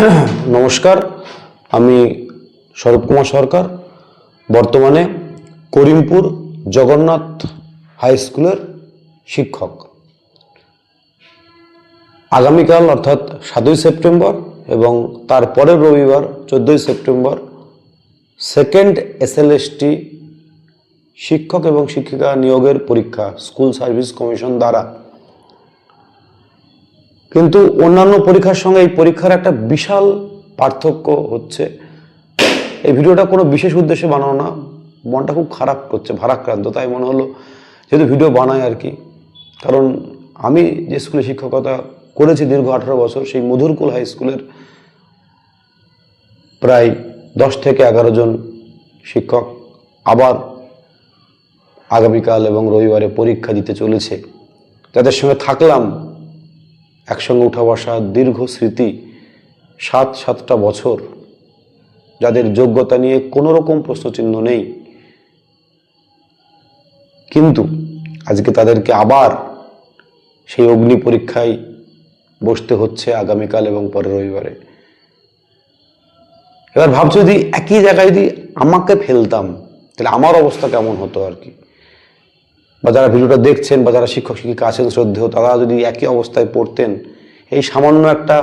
নমস্কার, আমি স্বরূপ কুমার সরকার। বর্তমানে করিমপুর জগন্নাথ হাই স্কুলের শিক্ষক। আগামীকাল অর্থাৎ সাতই সেপ্টেম্বর এবং তার পরের রবিবার, চোদ্দোই সেপ্টেম্বর, সেকেন্ড এসএলএসটি শিক্ষক এবং শিক্ষিকা নিয়োগের পরীক্ষা স্কুল সার্ভিস কমিশন দ্বারা কিন্তু অন্যান্য পরীক্ষার সঙ্গে এই পরীক্ষার একটা বিশাল পার্থক্য হচ্ছে। এই ভিডিওটা কোনো বিশেষ উদ্দেশ্যে বানানো না, মনটা খুব খারাপ করছে, ভারাক্রান্ত। তাই মনে হলো যেহেতু ভিডিও বানাই আর কি। কারণ আমি যে স্কুলে শিক্ষকতা করেছি দীর্ঘ আঠারো বছর, সেই মধুরকুল হাই স্কুলের প্রায় দশ থেকে এগারো জন শিক্ষক আবার আগামীকাল এবং রবিবারে পরীক্ষা দিতে চলেছে। যাদের সঙ্গে থাকলাম একসঙ্গে উঠা বসা দীর্ঘ স্মৃতি, সাত সাতটা বছর, যাদের যোগ্যতা নিয়ে কোনো রকম প্রশ্নচিহ্ন নেই। কিন্তু আজকে তাদেরকে আবার সেই অগ্নি পরীক্ষায় বসতে হচ্ছে আগামীকাল এবং পরের রবিবারে। এবার ভাবছ যদি একই জায়গায় যদি আমাকে ফেলতাম, তাহলে আমার অবস্থা কেমন হতো আর কি? বা যারা ভিডিওটা দেখছেন বা যারা শিক্ষক, শিক্ষিকা আছেন শ্রদ্ধেয়, তারা যদি একই অবস্থায় পড়তেন, এই সামান্য একটা,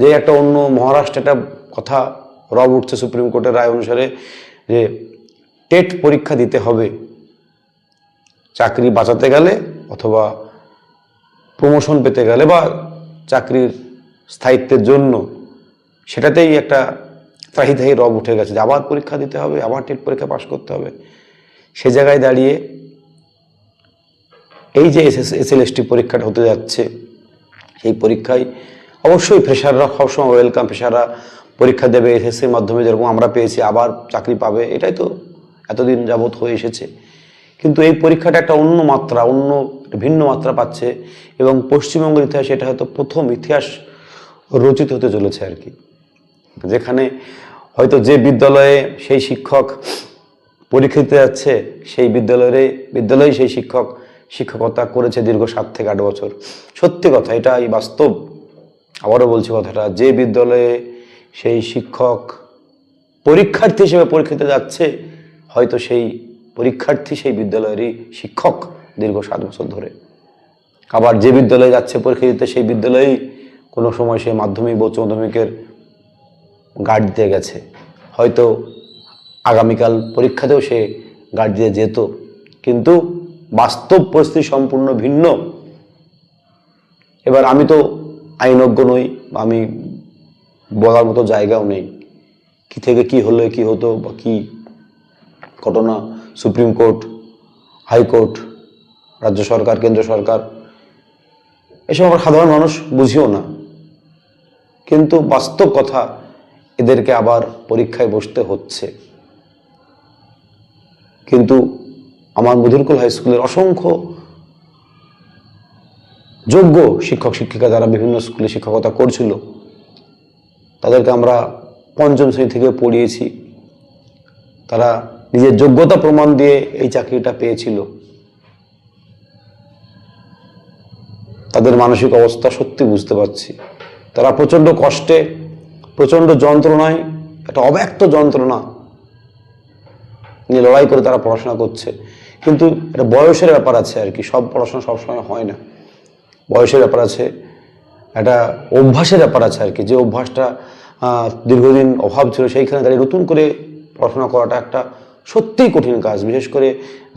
যে একটা অন্য মহারাষ্ট্রে একটা কথা রব উঠছে সুপ্রিম কোর্টের রায় অনুসারে যে টেট পরীক্ষা দিতে হবে। চাকরি বাঁচাতে গেলে অথবা প্রমোশন পেতে গেলে বা চাকরির স্থায়িত্বের জন্য সেটাতেই একটা ত্রাহিতাহি রব উঠে গেছে যে আবার পরীক্ষা দিতে হবে, আবার টেট পরীক্ষা পাশ করতে হবে। সে জায়গায় দাঁড়িয়ে এই যে এস এস পরীক্ষাটা হতে যাচ্ছে, সেই পরীক্ষায় অবশ্যই ফ্রেশাররা সবসময় ওয়েলকাম ফ্রেশাররা পরীক্ষা দেবে এসএসসির মাধ্যমে, যেরকম আমরা পেয়েছি, আবার চাকরি পাবে, এটাই তো এতদিন যাবৎ হয়ে এসেছে। কিন্তু এই পরীক্ষাটা একটা অন্য মাত্রা, অন্য ভিন্ন মাত্রা পাচ্ছে এবং পশ্চিমবঙ্গের ইতিহাসে এটা হয়তো প্রথম ইতিহাস রচিত হতে চলেছে আর কি। যেখানে হয়তো যে বিদ্যালয়ে সেই শিক্ষক পরীক্ষা দিতে যাচ্ছে, সেই বিদ্যালয়ে বিদ্যালয়ে সেই শিক্ষক শিক্ষকতা করেছে দীর্ঘ সাত থেকে আট বছর। সত্যি কথা, এটাই বাস্তব। আবারও বলছি কথাটা, যে বিদ্যালয়ে সেই শিক্ষক পরীক্ষার্থী হিসেবে পরীক্ষা দিতে যাচ্ছে, হয়তো সেই পরীক্ষার্থী সেই বিদ্যালয়েরই শিক্ষক দীর্ঘ সাত বছর ধরে। আবার যে বিদ্যালয়ে যাচ্ছে পরীক্ষা দিতে সেই বিদ্যালয়েই কোনো সময় সে মাধ্যমিক বা উচ্চ মাধ্যমিকের গার্ড দিয়ে গেছে। হয়তো আগামীকাল পরীক্ষাতেও সে গার্ড দিয়ে যেত। কিন্তু বাস্তব পরিস্থিতি সম্পূর্ণ ভিন্ন। এবার আমি তো আইনজ্ঞ নই আমি বলার মতো জায়গাও নেই। কি থেকে কি হলো, কি হতো বা কি ঘটনা? সুপ্রিম কোর্ট, হাইকোর্ট, রাজ্য সরকার, কেন্দ্র সরকার, এসব আমরা সাধারণ মানুষ বুঝিও না। কিন্তু বাস্তব কথা এদেরকে আবার পরীক্ষায় বসতে হচ্ছে। কিন্তু আমার মধুরকুল হাই স্কুলের অসংখ্য যোগ্য শিক্ষক, শিক্ষিকা যারা বিভিন্ন স্কুলে শিক্ষকতা করছিল, তাদেরকে আমরা পঞ্চম শ্রেণি থেকে পড়িয়েছি। তারা নিজের যোগ্যতা প্রমাণ দিয়ে এই চাকরিটা পেয়েছিল। তাদের মানসিক অবস্থা সত্যি বুঝতে পারছি। তারা প্রচণ্ড কষ্টে, প্রচণ্ড যন্ত্রণায়, একটা অব্যক্ত যন্ত্রণা নিয়ে লড়াই করে তারা পড়াশোনা করছে। কিন্তু এটা বয়সের ব্যাপার আছে আর কি, সব পড়াশোনা সবসময় হয় না। বয়সের ব্যাপার আছে, একটা অভ্যাসের ব্যাপার আছে আর কি, যে অভ্যাসটা দীর্ঘদিন অভাব ছিল সেইখানে দাঁড়িয়ে নতুন করে পড়াশোনা করাটা একটা সত্যিই কঠিন কাজ। বিশেষ করে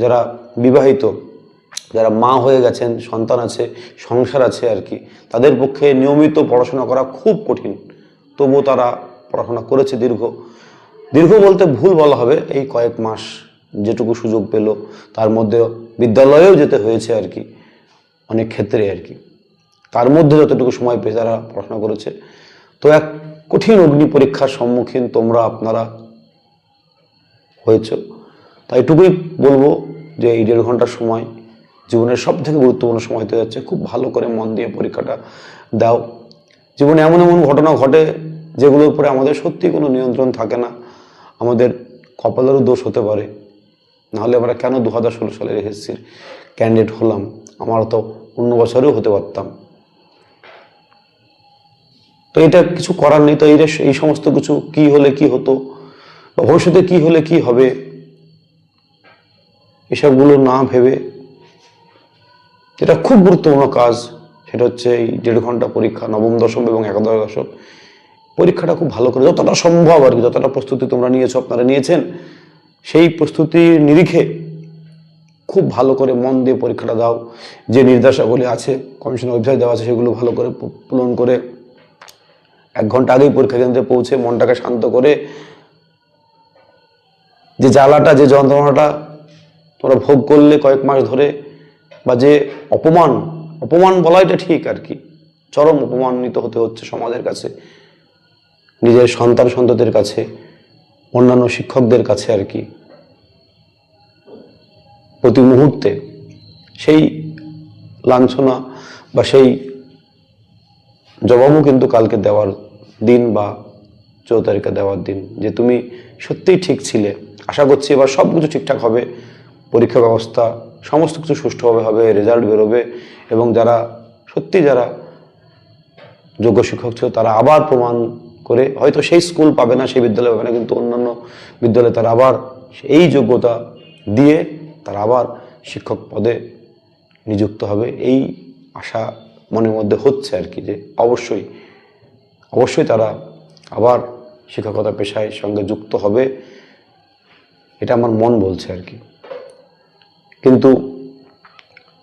যারা বিবাহিত, যারা মা হয়ে গেছেন, সন্তান আছে, সংসার আছে আর কি, তাদের পক্ষে নিয়মিত পড়াশোনা করা খুব কঠিন। তবুও তারা পড়াশোনা করেছে দীর্ঘ। দীর্ঘ বলতে ভুল বলা হবে, এই কয়েক মাস যেটুকু সুযোগ পেল, তার মধ্যে বিদ্যালয়েও যেতে হয়েছে আর কি, অনেক ক্ষেত্রে আর কি। তার মধ্যে যতটুকু সময় পেয়ে তারা পড়াশোনা করেছে। তো এক কঠিন অগ্নি পরীক্ষার সম্মুখীন তোমরা আপনারা হয়েছ। তাই এটুকুই বলব যে এই দেড় ঘণ্টার সময় জীবনের সব থেকে গুরুত্বপূর্ণ সময় হতে যাচ্ছে, খুব ভালো করে মন দিয়ে পরীক্ষাটা দাও। জীবনে এমন এমন ঘটনা ঘটে যেগুলোর উপরে আমাদের সত্যি কোনো নিয়ন্ত্রণ থাকে না। আমাদের কপালেরও দোষ হতে পারে। নাহলে আমরা কেন দু হাজার ষোলো সালের এসএসসির ক্যান্ডিডেট হলাম। আমার তো অন্য বছরেও হতে পারতাম। তো এটা কিছু করার নেই। তো এই এই সমস্ত কিছু কি হলে কি হতো? বা ভবিষ্যতে কি হলে কি হবে? এসবগুলো না ভেবে যেটা খুব গুরুত্বপূর্ণ কাজ, সেটা হচ্ছে এই দেড় ঘণ্টা পরীক্ষা, নবম, দশম এবং একাদশ দশম পরীক্ষাটা খুব ভালো করে যতটা সম্ভব আর কি, যতটা প্রস্তুতি তোমরা নিয়েছো, আপনারা নিয়েছেন সেই প্রস্তুতির নিরিখে খুব ভালো করে মন দিয়ে পরীক্ষাটা দাও। যে নির্দেশাবলী আছে, কমিশনের ওয়েবসাইট দেওয়া আছে, সেগুলো ভালো করে পূরণ করে এক ঘণ্টা আগেই পরীক্ষা কেন্দ্রে পৌঁছে মনটাকে শান্ত করে যে জ্বালাটা, যে যন্ত্রণাটা তোমরা ভোগ করলে কয়েক মাস ধরে বা যে অপমান অপমান বলাইটা ঠিক আর কি। চরম অপমানিত হতে হচ্ছে সমাজের কাছে, নিজের সন্তান সন্ততির কাছে, অন্যান্য শিক্ষকদের কাছে আর কি। প্রতি মুহূর্তে সেই লাঞ্ছনা বা সেই জবাবও কিন্তু কালকে দেওয়ার দিন বা চৌদ্দ তারিখে দেওয়ার দিন যে তুমি সত্যিই ঠিক ছিলে। আশা করছি এবার সব কিছু ঠিকঠাক হবে, পরীক্ষা ব্যবস্থা, সমস্ত কিছু সুষ্ঠুভাবে হবে রেজাল্ট বেরোবে এবং যারা সত্যি যারা যোগ্য শিক্ষক ছিল তারা আবার প্রমাণ করে, হয়তো সেই স্কুল পাবে না, সেই বিদ্যালয় পাবে না, কিন্তু অন্যান্য বিদ্যালয়ে তারা আবার এই যোগ্যতা দিয়ে তারা আবার শিক্ষক পদে নিযুক্ত হবে। এই আশা মনের মধ্যে হচ্ছে আর কি যে অবশ্যই অবশ্যই তারা আবার শিক্ষকতা পেশায় সঙ্গে যুক্ত হবে, এটা আমার মন বলছে আর কি। কিন্তু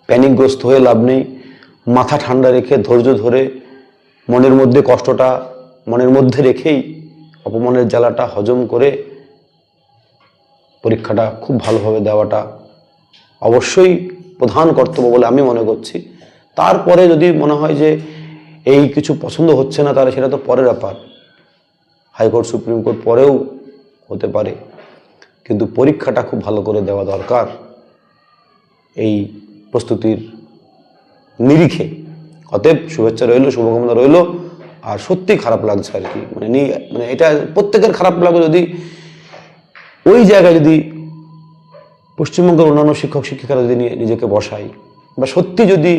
প্যানিকগ্রস্ত হয়ে লাভ নেই, মাথা ঠান্ডা রেখে, ধৈর্য ধরে, মনের মধ্যে কষ্টটা মনের মধ্যে রেখেই অপমানের জ্বালাটা হজম করে পরীক্ষাটা খুব ভালোভাবে দেওয়াটা অবশ্যই প্রধান কর্তব্য বলে আমি মনে করছি। তারপরে যদি মনে হয় যে এই কিছু পছন্দ হচ্ছে না, তাহলে সেটা তো পরের ব্যাপার। হাইকোর্ট, সুপ্রিম কোর্ট পরেও হতে পারে। কিন্তু পরীক্ষাটা খুব ভালো করে দেওয়া দরকার এই প্রস্তুতির নিরিখে। অতএব শুভেচ্ছা রইল, শুভকামনা রইল, আর সত্যি খারাপ লাগছে আর কি। মানে মানে এটা প্রত্যেকের খারাপ লাগবে যদি ওই জায়গায় যদি পশ্চিমবঙ্গের অন্যান্য শিক্ষক শিক্ষিকারা যদি নিজেকে বসাই বা সত্যি যদি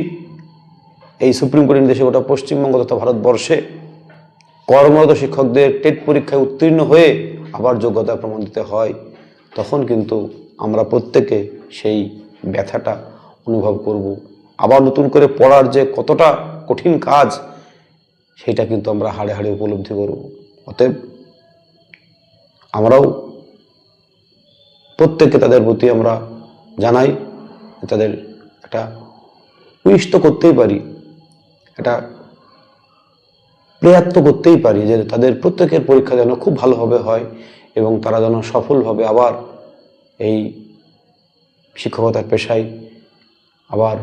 এই সুপ্রিম কোর্টের নির্দেশে গোটা পশ্চিমবঙ্গ তথা ভারতবর্ষে কর্মরত শিক্ষকদের টেট পরীক্ষায় উত্তীর্ণ হয়ে আবার যোগ্যতা প্রমাণ দিতে হয়, তখন কিন্তু আমরা প্রত্যেকে সেই ব্যথাটা অনুভব করব। আবার নতুন করে পড়ার যে কতটা কঠিন কাজ, সেটা কিন্তু আমরা হাড়ে হাড়ে উপলব্ধি করব। অতএব আমরাও প্রত্যেককে তাদের প্রতি আমরা জানাই, তাদের একটা উইশ তো করতেই পারি এটা প্রেয়ার করতেই পারি যে তাদের প্রত্যেকের পরীক্ষা যেন খুব ভালোভাবে হয় এবং তারা যেন সফলভাবে আবার এই শিক্ষকতার পেশায় আবার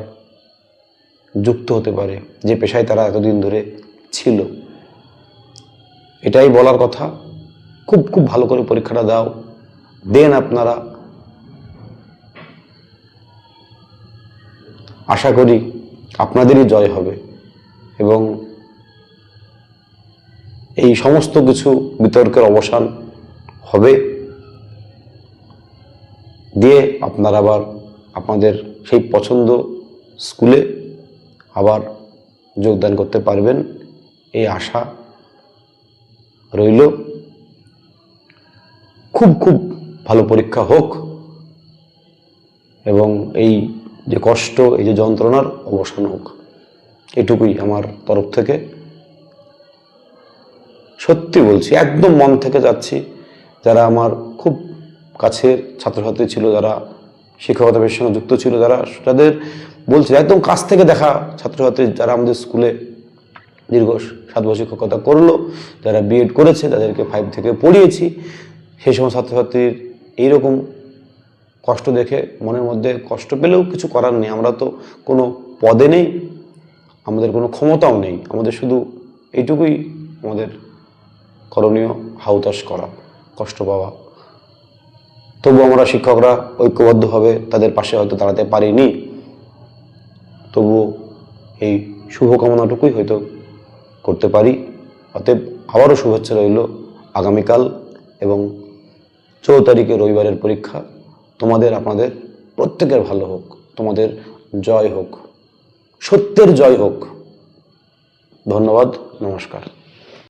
যুক্ত হতে পারে, যে পেশায় তারা এতদিন ধরে ছিল। এটাই বলার কথা। খুব খুব ভালো করে পরীক্ষাটা দাও। দেন আপনারা। আশা করি আপনাদেরই জয় হবে এবং এই সমস্ত কিছু বিতর্কের অবসান হবে। দিয়ে আপনারা আবার আপনাদের সেই পছন্দ স্কুলে আবার যোগদান করতে পারবেন, এই আশা রইল। খুব খুব ভালো পরীক্ষা হোক এবং এই যে কষ্ট, এই যে যন্ত্রণার অবসান হোক। এটুকুই আমার তরফ থেকে। সত্যি বলছি, একদম মন থেকে যাচ্ছি। যারা আমার খুব কাছের ছাত্রছাত্রী ছিল, যারা শিক্ষকতা সঙ্গে যুক্ত ছিল, যারা যাদের বলছি একদম কাছ থেকে দেখা ছাত্রছাত্রী যারা আমাদের স্কুলে দীর্ঘ সাত বছর শিক্ষকতা করল, যারা বিএড করেছে, তাদেরকে ফাইভ থেকে পড়িয়েছি। সেই সময় ছাত্রছাত্রীর এইরকম কষ্ট দেখে মনের মধ্যে কষ্ট পেলেও কিছু করার নেই। আমরা তো কোনো পদে নেই, আমাদের কোনো ক্ষমতাও নেই। আমাদের শুধু এইটুকুই আমাদের করণীয় হাউতাস করা, কষ্ট পাওয়া। তবু আমরা শিক্ষকরা ঐক্যবদ্ধভাবে তাদের পাশে হয়তো দাঁড়াতে পারিনি। তবুও এই শুভকামনাটুকুই হয়তো করতে পারি। অতএব আবারও শুভেচ্ছা রইল আগামীকাল এবং চৌ তারিখে রবিবারের পরীক্ষা। তোমাদের, আপনাদের, প্রত্যেকের ভালো হোক। তোমাদের জয় হোক। সত্যের জয় হোক। ধন্যবাদ, নমস্কার।